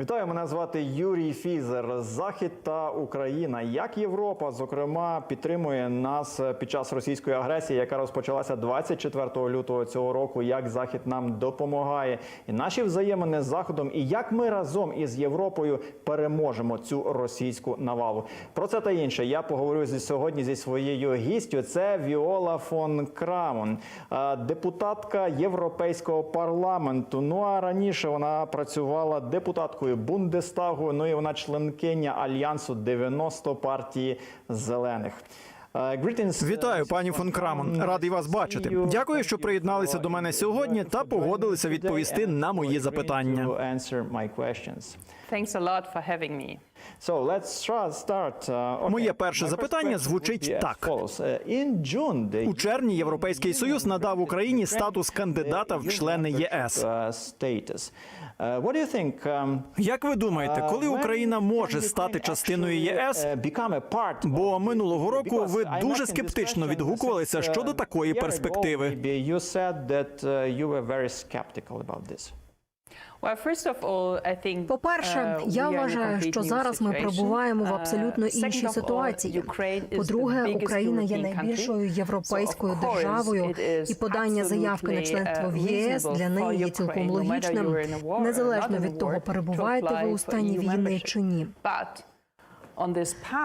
Вітаю, мене звати Юрій Фізер. Захід та Україна, як Європа, зокрема, підтримує нас під час російської агресії, яка розпочалася 24 лютого цього року. Як Захід нам допомагає, і наші взаємини з заходом, і як ми разом із Європою переможемо цю російську навалу. Про це та інше я поговорю зі сьогодні зі своєю гістю. Це Віола фон Крамон, е, депутатка Європейського парламенту. Ну а раніше вона працювала депутаткою Бундестагу. Ну і вона членкиня альянсу 90 партії зелених. Е, Вітаю, пані фон Крамон. Радий вас бачити. Дякую, що приєдналися до мене сьогодні та погодилися відповісти на мої запитання. Thanks a lot for having me. So let's start. Uh, okay. Моє перше My first запитання question звучить так. follows. Uh, In June, the У червні Європейський Союз надав Україні статус кандидата в члени ЄС. Uh, status. Uh, What do you think? um, Як ви думаєте, коли when Україна can може стати частиною ЄС? uh, become a part Бо минулого року ви дуже скептично відгукувалися uh, щодо такої перспективи. Uh, По-перше, uh, я вважаю, що зараз ми перебуваємо в Uh, абсолютно іншій ситуації. По-друге, Україна є найбільшою європейською державою, і подання заявки на членство в uh, єС для неї є цілком логічним, незалежно від того, перебуваєте ви у стані війни чи ні.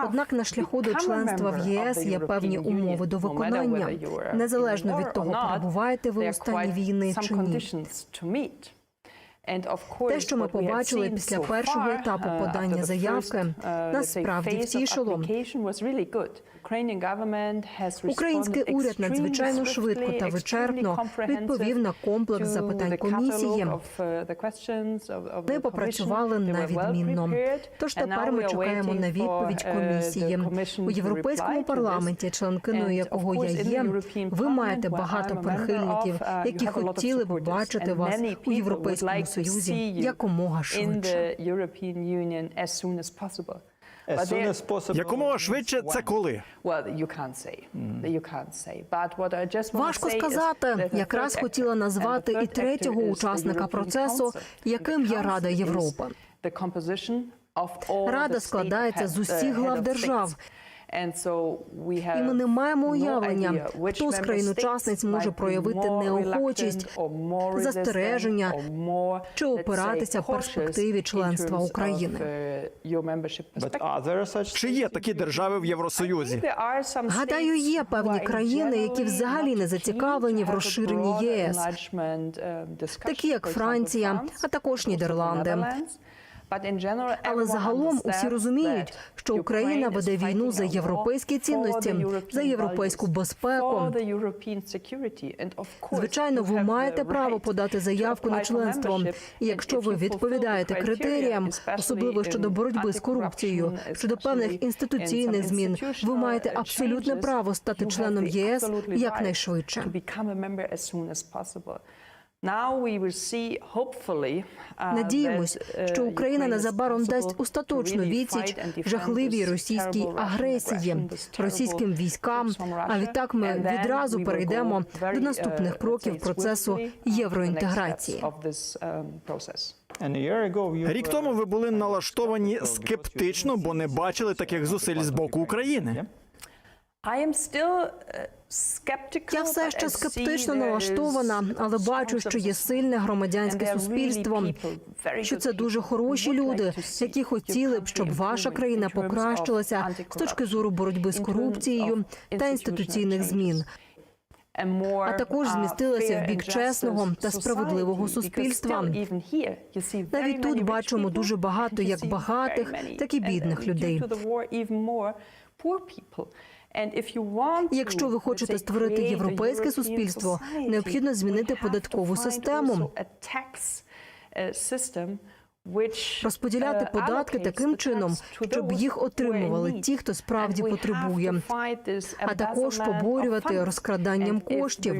Однак на шляху до членства в ЄС є певні умови до виконання, незалежно від того, перебуваєте ви у стані війни чи ні. Те, що ми побачили після першого етапу uh, подання заявки, uh, нас let's say, справді phase of втішило. Український уряд надзвичайно швидко та вичерпно відповів на комплекс запитань комісії. uh, the попрацювали на відмінно. Тож тепер ми чекаємо на відповідь uh, комісії. У європейському парламенті, членкиною якого я є, ви маєте багато прихильників, uh, які хотіли б бачити вас у Європейському Союзі якомога швидше. Якомога швидше це коли? Well, you can't say. You can't say. But what I just want Важко сказати. Якраз хотіла назвати і третього учасника процесу, яким є Рада Європи. Рада складається з усіх uh, глав держав. І ми не маємо уявлення, хто з країн-учасниць може проявити неохочість, застереження чи опиратися в перспективі членства України. uh, Чи є такі держави в Євросоюзі? Гадаю, є певні країни, які взагалі не зацікавлені в розширенні ЄС, uh, такі як Франція, а також Нідерланди. Але загалом усі розуміють, що Україна веде війну за європейські цінності, за європейську безпеку. Звичайно, ви маєте право подати заявку на членство. І якщо ви відповідаєте критеріям, особливо щодо боротьби з корупцією, щодо певних інституційних змін, ви маєте абсолютне право стати членом ЄС якнайшвидше. Uh, Надіємось, that, uh, що Україна незабаром дасть остаточну відсіч fight and defend жахливій російській агресії, російським військам. А відтак ми відразу we will перейдемо до наступних uh, кроків процесу swiftly, uh, to the next євроінтеграції. um, Рік тому ви були налаштовані скептично, бо не бачили таких зусиль з боку України. Я все ще скептично налаштована, але бачу, що є сильне громадянське суспільство. Що це дуже хороші люди, які хотіли б, щоб ваша країна покращилася з точки зору боротьби з корупцією та інституційних змін. А також uh, змістилася в бік чесного та справедливого суспільства. Навіть тут бачимо дуже багато як багатих, так і and- бідних людей. Якщо ви хочете створити європейське суспільство, необхідно змінити податкову систему. Uh, Розподіляти uh, податки таким чином, щоб їх отримували ті, хто справді потребує. а також поборювати розкраданням коштів.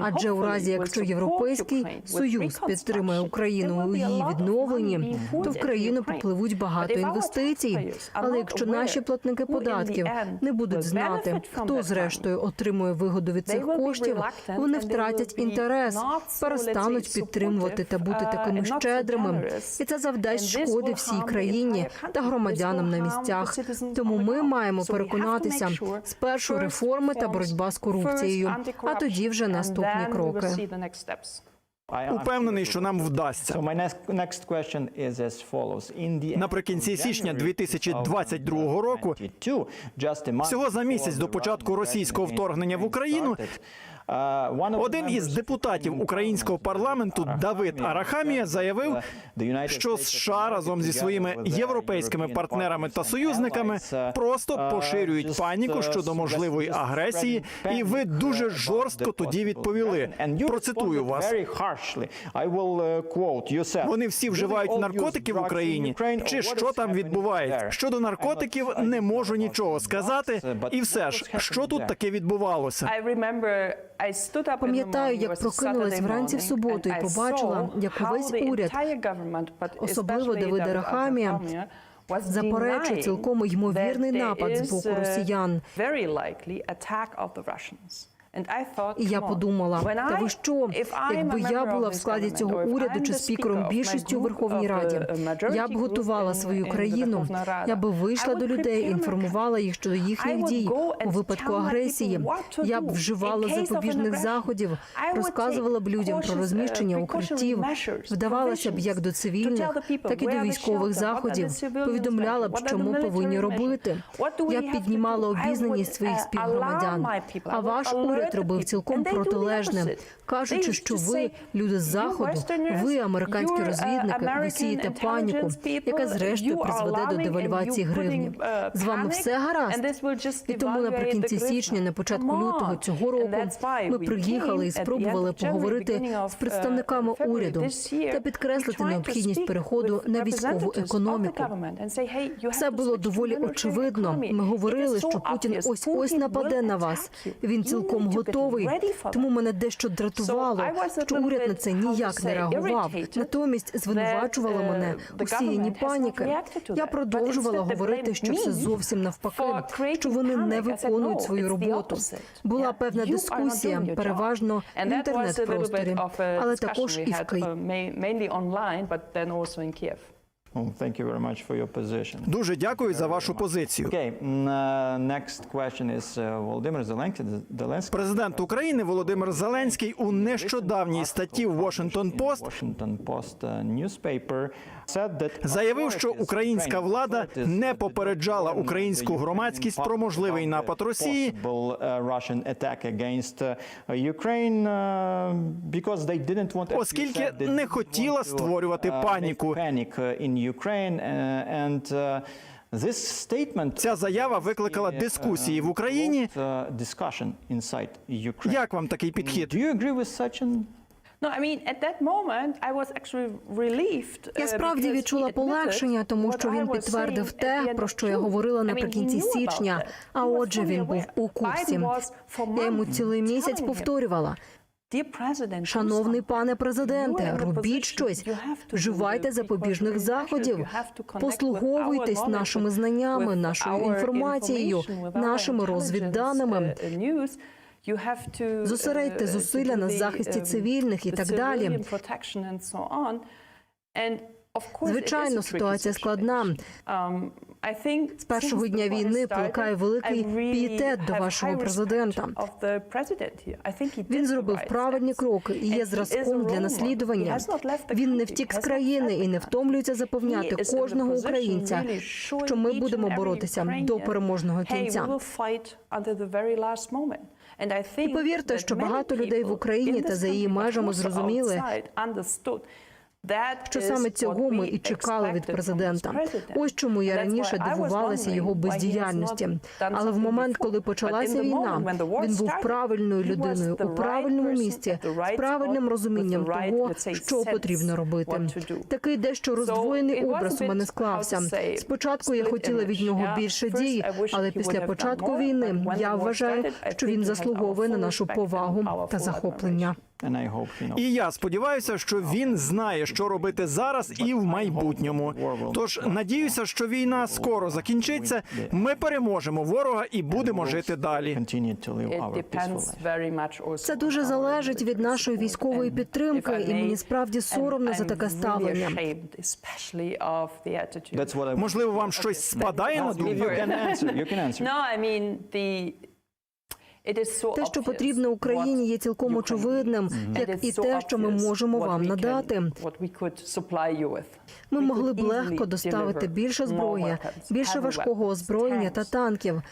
Адже у разі, якщо Європейський Союз підтримує Україну у її відновленні, то в країну попливуть багато інвестицій. Але якщо наші платники податків не будуть знати, хто зрештою отримує вигоду від цих коштів, вони втратять інтерес, перестануть підтримувати та бути такими uh, щедрими, і це завдасть шкоди всій країні та громадянам на місцях. Тому ми маємо переконатися спершу реформи та боротьба з корупцією, а тоді вже наступні кроки. Упевнений, що нам вдасться. Наприкінці січня 2022 року, всього за місяць до початку російського вторгнення в Україну, один із депутатів українського парламенту Давид Арахамія заявив, що США разом зі своїми європейськими партнерами та союзниками просто поширюють паніку щодо можливої агресії, і ви дуже жорстко тоді відповіли. Процитую вас. Вони всі вживають наркотики в Україні. Чи що там відбувається? Щодо наркотиків не можу нічого сказати. І все ж, що тут таке відбувалося? Пам'ятаю, як прокинулась вранці в суботу і побачила, як увесь уряд, особливо Давида Рахамія, заперечує цілком ймовірний напад з боку росіян. І я подумала, та ви що, якби я була в складі цього уряду чи спікером більшістю у Верховній Раді, я б готувала свою країну, я б вийшла до людей, інформувала їх щодо їхніх дій у випадку агресії. Я б вживала запобіжних заходів, розказувала б людям про розміщення укриттів, вдавалася б як до цивільних, так і до військових заходів. Повідомляла б, що ми повинні робити. Я б піднімала обізнаність своїх співгромадян. А ваш уряд робив цілком протилежне, кажучи, що ви, люди з заходу, ви, американські розвідники, ви сієте паніку, яка зрештою призведе до девальвації гривні. З вами все гаразд? І тому наприкінці січня, на початку лютого цього року, ми приїхали і спробували поговорити з представниками уряду та підкреслити необхідність переходу на військову економіку. Все було доволі очевидно. Ми говорили, що Путін ось ось нападе на вас. Він цілком готовий. Тому мене дещо дратувало, що уряд на це ніяк не реагував. Натомість звинувачувала мене у сіянні паніки. Я продовжувала говорити, що все зовсім навпаки, що вони не виконують свою роботу. Була певна дискусія, переважно в інтернет-просторі, але також і в Києві. Oh, thank you very much for your position. Дуже дякую за вашу позицію. Okay, mm, uh, next question is uh, Volodymyr Zelensky. Zelensky. Президент України Володимир Зеленський у нещодавній статті в Washington Post Washington Post uh, newspaper заявив, що українська влада не попереджала українську громадськість про можливий напад Росії, uh, uh, uh, Оскільки не хотіла створювати uh, паніку. Uh, Ukraine uh, and uh, this statement Ця заява викликала дискусії в Україні. uh. Як вам такий підхід? Я справді відчула полегшення, тому що він підтвердив те, про що я говорила наприкінці січня. А отже, він був у курсі. Я йому цілий місяць повторювала. Шановний пане президенте, робіть щось, вживайте запобіжних заходів, послуговуйтесь нашими знаннями, нашою інформацією, нашими розвідданими. Зосередьте зусилля на захисті цивільних і так далі. Звичайно, ситуація складна. З першого дня війни плекає великий пієтет до вашого президента. Він зробив правильні кроки і є зразком для наслідування. Він не втік з країни і не втомлюється запевняти кожного українця, що ми будемо боротися до переможного кінця. І повірте, що багато людей в Україні та за її межами зрозуміли, Що саме цього ми і чекали від президента. Ось чому я раніше дивувалася його бездіяльності. Але в момент, коли почалася війна, він був правильною людиною у правильному місці з правильним розумінням того, що потрібно робити. Такий дещо роздвоєний образ у мене склався. Спочатку я хотіла від нього більше дій, але після початку війни я вважаю, що він заслуговує на нашу повагу та захоплення. And I hope he knows. І я сподіваюся, що він знає, що робити зараз і в майбутньому. Тож надіюся, що війна скоро закінчиться. Ми переможемо ворога і будемо жити далі. Це дуже залежить від нашої військової підтримки, і мені справді соромно за таке ставлення. Можливо, вам щось спадає на думку? Те, що потрібно Україні, є цілком очевидним, як і те, що ми можемо вам надати. Ми могли б легко доставити більше зброї, більше важкого озброєння та танків.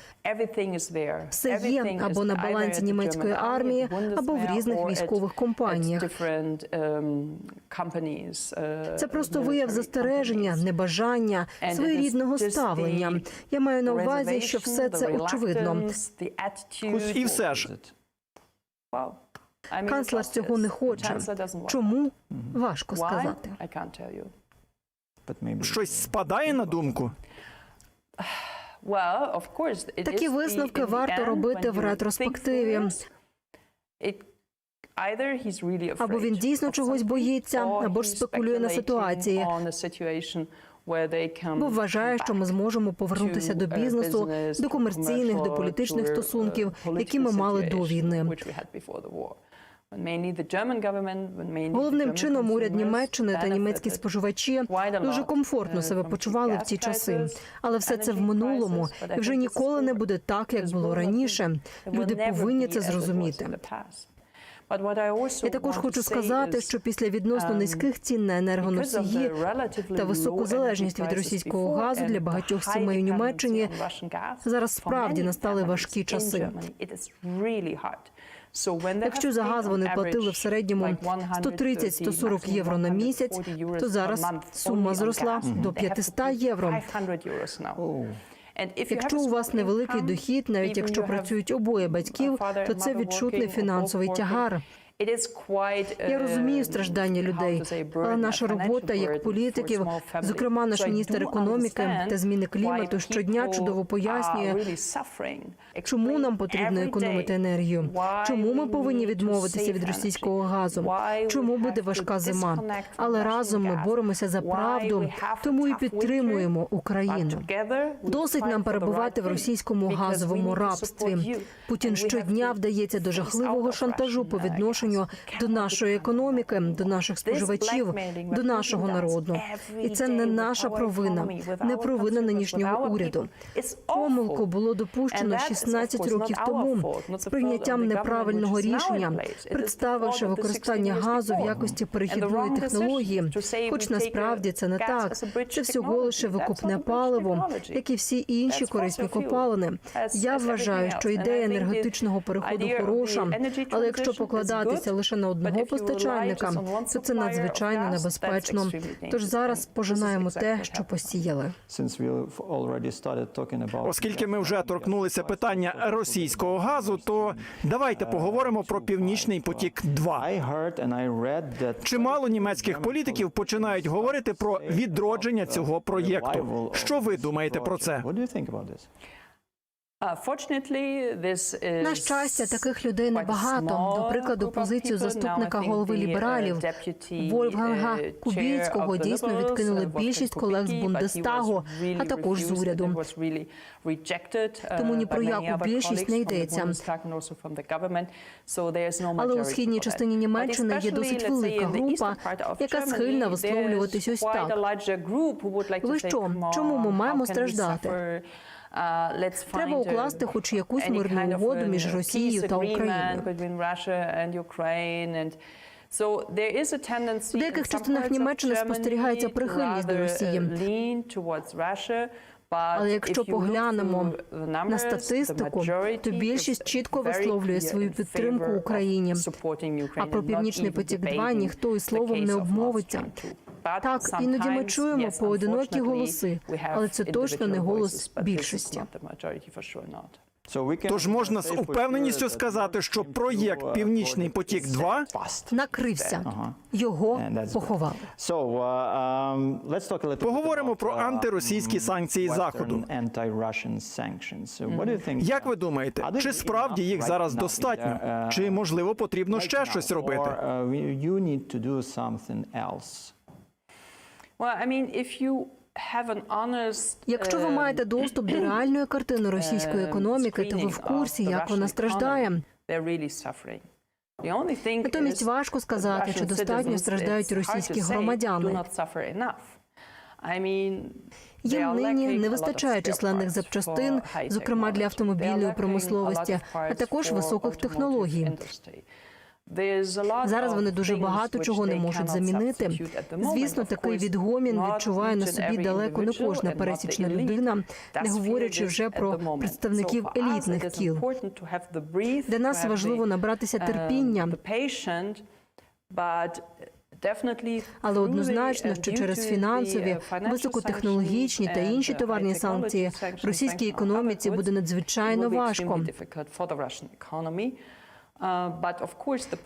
Все є або на балансі німецької армії, або в різних військових компаніях. um, uh, Це просто вияв застереження, небажання, своєрідного ставлення. Я маю на увазі, що все це очевидно. І все ж. Канцлер цього не хоче. Чому? Важко сказати. Щось спадає на думку? Такі висновки варто робити в ретроспективі. Або він дійсно чогось боїться, або ж спекулює на ситуації. Бо вважає, що ми зможемо повернутися до бізнесу, до комерційних, до політичних стосунків, які ми мали до війни. Головним чином уряд Німеччини та німецькі споживачі дуже комфортно uh, себе почували в ці часи. Але все це в минулому, і вже ніколи не буде так, як було раніше. Люди повинні це зрозуміти. Я також хочу сказати, що після відносно um, низьких цін на енергоносії та високу залежність від російського газу для багатьох сімей у Німеччині зараз справді настали важкі часи. Якщо за газ вони платили в середньому like 130, 130-140 євро на місяць, maximum 140 euros то зараз сума зросла до they have to 500 pay євро. 500 euros now. Oh. And if you Якщо у вас невеликий дохід, навіть якщо працюють обоє батьків, то це відчутний фінансовий тягар. Я розумію um, страждання людей, але наша робота як політиків, зокрема наш міністр економіки та зміни клімату щодня чудово пояснює, чому нам потрібно економити енергію, чому ми повинні відмовитися від російського газу, чому буде важка зима. Але разом ми боремося за правду, тому і підтримуємо Україну. Досить нам перебувати в російському газовому рабстві. Путін щодня вдається до жахливого шантажу по gas. Відношенню до нашої економіки, до наших споживачів, до нашого народу. І це не наша провина, не провина нинішнього уряду. Помилку було допущено 16 років тому з прийняттям неправильного рішення, представивши використання газу в якості перехідної технології. Хоч насправді це не так. Це всього лише викупне паливо, як і всі інші корисні копалини. Я вважаю, що ідея енергетичного переходу хороша, але якщо покладатися лише на одного постачальника, то це надзвичайно небезпечно. Тож зараз пожинаємо те, що посіяли. Оскільки ми вже торкнулися питання російського газу, то давайте поговоримо про північний потік. 2 I heard and I read that Чимало німецьких політиків починають говорити про відродження цього проєкту. Що ви думаєте про це? На щастя, таких людей небагато. До прикладу, позицію заступника голови лібералів uh, Вольфганга Кубільського дійсно відкинули більшість колег з Бундестагу, а також з уряду. Тому ні про яку більшість не йдеться. Але у східній частині Німеччини є досить велика група, яка схильна висловлюватись ось так. Ви що? Чому ми маємо страждати? Треба укласти хоч якусь мирну угоду між Росією та Україною. В деяких частинах Німеччини спостерігається прихильність до Росії. Але якщо поглянемо на статистику, то більшість чітко висловлює свою підтримку Україні. А про північний потік 2 ніхто і словом не обмовиться. Так, іноді ми чуємо поодинокі голоси, але це точно не голос більшості. Тож можна з упевненістю сказати, що проєкт Північний потік 2 Накрився. Його поховали. um, Поговоримо про антиросійські санкції Заходу. Як ви думаєте, чи справді їх зараз достатньо? Чи можливо потрібно ще щось робити? I mean, if you Якщо ви um, маєте доступ до реальної картини російської um, економіки, то ви в курсі, як вона страждає. Натомість важко сказати, чи достатньо страждають російські громадяни. Їм нині не вистачає численних запчастин, зокрема для автомобільної промисловості, а також високих технологій. Зараз вони дуже багато чого не можуть замінити. Звісно, такий відгомін відчуває на собі далеко не кожна пересічна людина, не говорячи вже про представників елітних кіл. Для нас важливо набратися um, терпіння, але однозначно, uh, що через фінансові, uh, високотехнологічні та інші uh, товарні санкції російській економіці буде надзвичайно важко. Uh,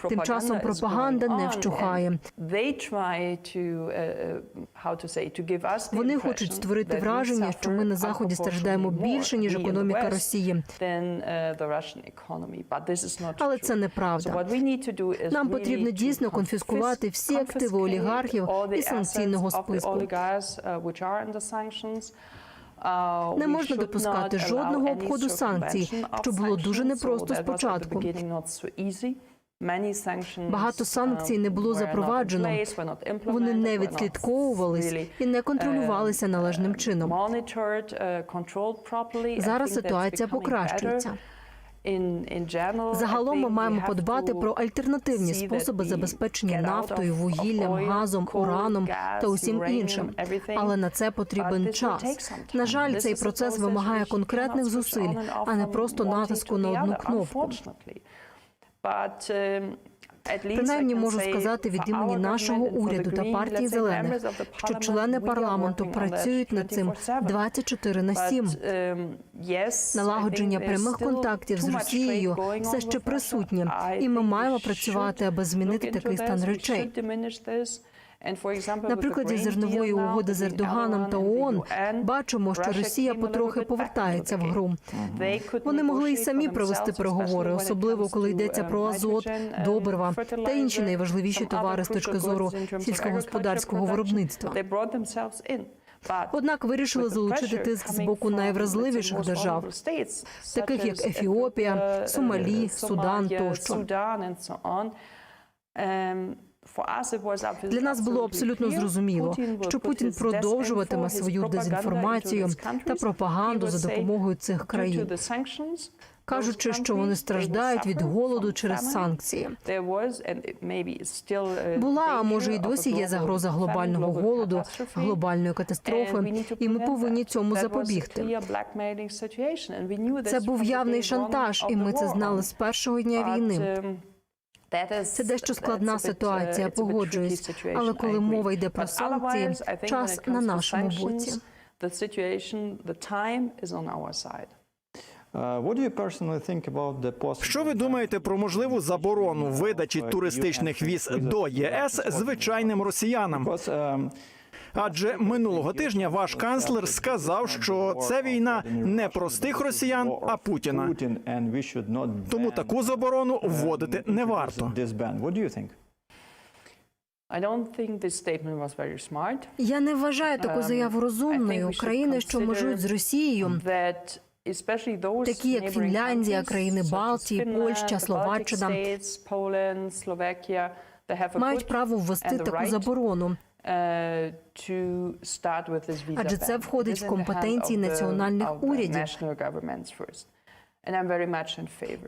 Тим часом пропаганда не вщухає. uh, uh, Вони хочуть створити враження, що ми на заході страждаємо більше ніж економіка Росії. uh, Але це неправда. Нам потрібно дійсно конфіскувати всі активи олігархів із санкційного списку. Uh. Uh, Не можна допускати жодного обходу санкцій, що було дуже непросто спочатку. Багато санкцій не було um, запроваджено. Вони не відслідковувались і не контролювалися um, належним uh, чином. uh, Зараз ситуація покращується. Загалом ми маємо подбати про альтернативні способи забезпечення нафтою, вугіллям, газом, ураном та усім іншим. Але на це потрібен час. На жаль, цей процес вимагає конкретних зусиль, а не просто натиску на одну кнопку. Um, Принаймні можу сказати від імені нашого уряду та партії зелених, що члени парламенту працюють над цим 24/7. 24 на 7. But, um, yes, Налагодження прямих контактів з Росією все ще присутнє, і ми маємо працювати, аби змінити такий стан речей. На прикладі зернової угоди з Ердоганом та ООН бачимо, що Росія потрохи повертається в гру. Вони могли й самі провести переговори, особливо коли йдеться uh, про азот, добрива та інші найважливіші товари з точки зору сільськогосподарського виробництва. Однак вирішили залучити тиск з боку найвразливіших держав, таких як Ефіопія, uh, Сомалі, Судан тощо. Um, Для нас було абсолютно зрозуміло, що Путін продовжуватиме свою дезінформацію та пропаганду за допомогою цих країн, кажучи, що вони страждають від голоду через санкції. Uh, Була, а може, a досі є загроза глобального голоду, глобальної катастрофи, і ми повинні цьому запобігти. Це був явний шантаж, і ми це знали з першого дня війни. Um, Це дещо складна uh, ситуація, погоджуюсь. Але коли мова йде про санкції, час на нашому боці. The situation, the time is on our side. Uh, Що ви думаєте про можливу заборону видачі туристичних віз до ЄС звичайним росіянам? Um, Адже минулого тижня ваш канцлер сказав, що це війна не простих росіян, а Путіна. Тому таку заборону um, вводити не варто. Я не вважаю таку Um, заяву розумною. think we should Країни, що межують з Росією, Такі як Фінляндія, країни Балтії, Польща, Словаччина, мають право ввести таку заборону. Visa Адже це входить в компетенції національних урядів.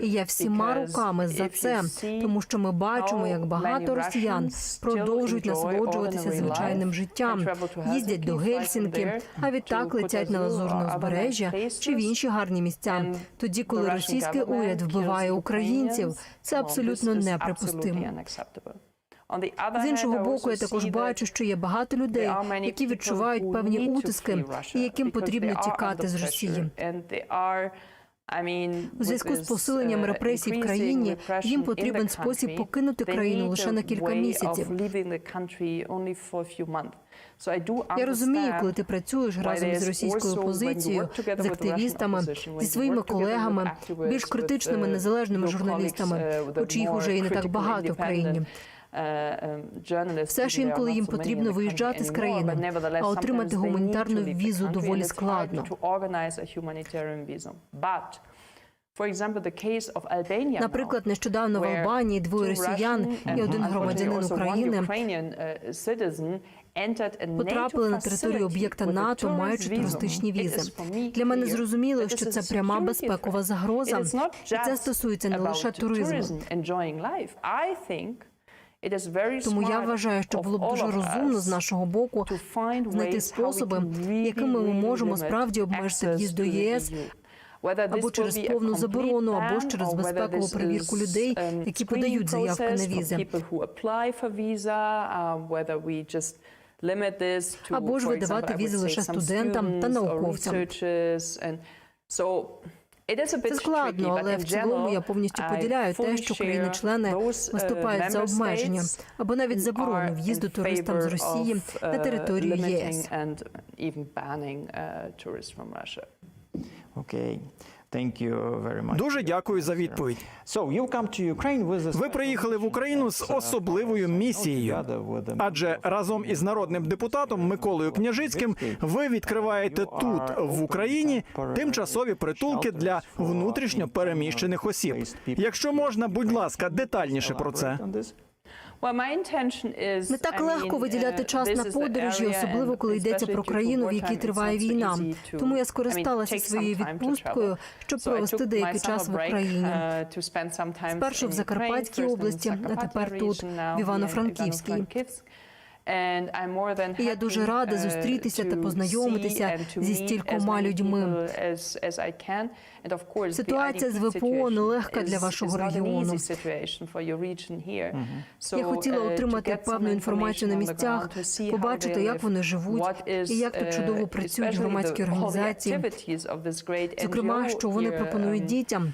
І я всіма руками за це, тому що ми бачимо, як багато росіян продовжують насолоджуватися звичайним життям, їздять до Гельсінки, а відтак летять на Лазурне узбережжя чи в інші гарні місця. Тоді, коли російський уряд вбиває українців, це абсолютно неприпустимо. З іншого боку, я також бачу, що є багато людей, які відчувають певні утиски, і яким потрібно тікати з Росії. У зв'язку з посиленням репресій в країні їм потрібен спосіб покинути країну лише на кілька місяців. Я розумію, коли ти працюєш разом із російською опозицією, з активістами, зі своїми колегами, більш критичними незалежними журналістами, хоч їх уже і не так багато в країні. Все ж інколи їм потрібно виїжджати з країни, а отримати гуманітарну візу доволі складно. Наприклад, нещодавно в Албанії двоє росіян і один громадянин України потрапили на територію об'єкта НАТО, маючи туристичні візи. Для мене зрозуміло, що це пряма безпекова загроза, і це стосується не лише туризму. Тому я вважаю, що було б дуже розумно з нашого боку знайти способи, якими ми можемо справді обмежити в'їзд до ЄС або через повну заборону, або ж через безпекову перевірку людей, які подають заявки на візи. Або ж видавати візи лише студентам та науковцям. Це складно, але в цілому я повністю поділяю те, що країни-члени виступають за обмеження або навіть заборону в'їзду туристам з Росії на територію ЄС. Окей. Thank you very much. Дуже дякую за відповідь. Ви приїхали в Україну з особливою місією. Адже разом із народним депутатом Миколою Княжицьким ви відкриваєте тут, в Україні, тимчасові притулки для внутрішньо переміщених осіб. Якщо можна, будь ласка, детальніше про це. Не так легко виділяти час на подорожі, особливо коли йдеться про країну, в якій триває війна. Тому я скористалася своєю відпусткою, щоб провести деякий час в Україні. Спершу в Закарпатській області, а тепер тут, в Івано-Франківській. І я дуже рада зустрітися та познайомитися зі стількома людьми. Ситуація з ВПО нелегка для вашого регіону. Я хотіла отримати певну інформацію на місцях, побачити, як вони живуть і як тут чудово працюють громадські організації. Зокрема, що вони пропонують дітям.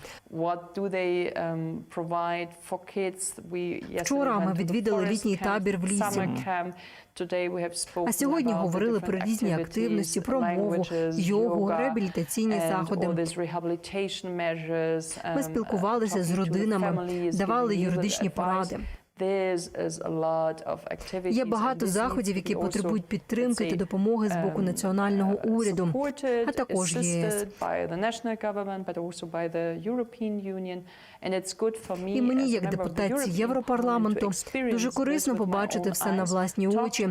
Вчора ми відвідали літній табір в лісі. А сьогодні говорили про різні активності, про мову, йогу, реабілітаційні заходи. Ми спілкувалися з родинами, давали юридичні поради. Є багато заходів, які потребують підтримки та допомоги з боку національного уряду, а також ЄС. І мені, як депутатці Європарламенту, дуже корисно побачити все на власні очі,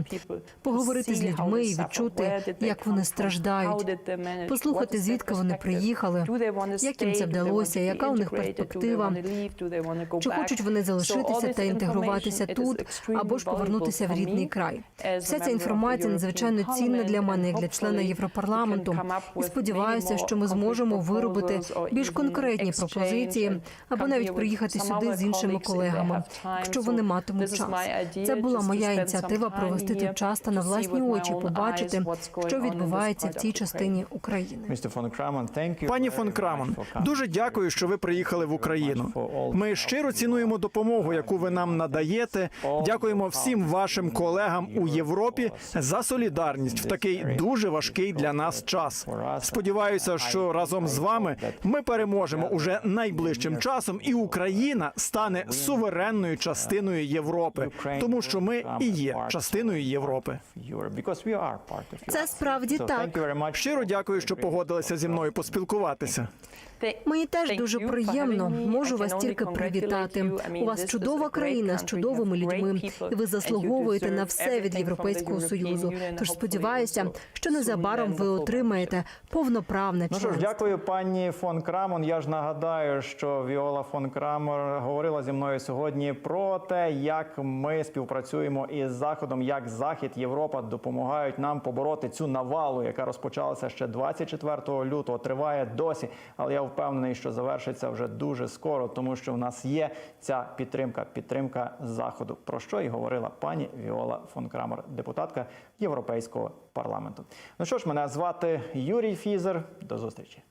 поговорити з людьми і відчути, як вони страждають, послухати, звідки вони приїхали, як їм це вдалося, яка у них перспектива, чи хочуть вони залишитися та інтегруватися тут, або ж повернутися в рідний край. Вся ця інформація надзвичайно цінна для мене, як для члена Європарламенту. І сподіваюся, що ми зможемо виробити більш конкретні пропозиції або навіть приїхати сюди з іншими колегами, якщо вони матимуть час. Це була моя ініціатива провести тут час та на власні очі побачити, що відбувається в цій частині України. Пані фон Крамон, дуже дякую, що ви приїхали в Україну. Ми щиро цінуємо допомогу, яку ви нам надаєте. Дякуємо всім вашим колегам у Європі за солідарність в такий дуже важкий для нас час. Сподіваюся, що разом з вами ми переможемо уже найближчим часом, і Україна стане суверенною частиною Європи, тому що ми і є частиною Європи. Це справді так. Щиро дякую, що погодилися зі мною поспілкуватися. Мені теж дуже приємно. Можу вас тільки привітати. У вас чудова країна з чудовими людьми, і ви заслуговуєте на все від Європейського союзу. Тож сподіваюся, що незабаром ви отримаєте повноправне Ну що ж, дякую, пані фон Крамон. Я ж нагадаю, що Віола фон Крамер говорила зі мною сьогодні про те, як ми співпрацюємо із Заходом, як Захід, Європа допомагають нам побороти цю навалу, яка розпочалася ще 24 лютого, триває досі. Але я впевнений, що завершиться вже дуже скоро, тому що в нас є ця підтримка, підтримка Заходу. Про що і говорила пані Віола фон Крамер, депутатка Європейського парламенту. Ну що ж, мене звати Юрій Фізер. До зустрічі.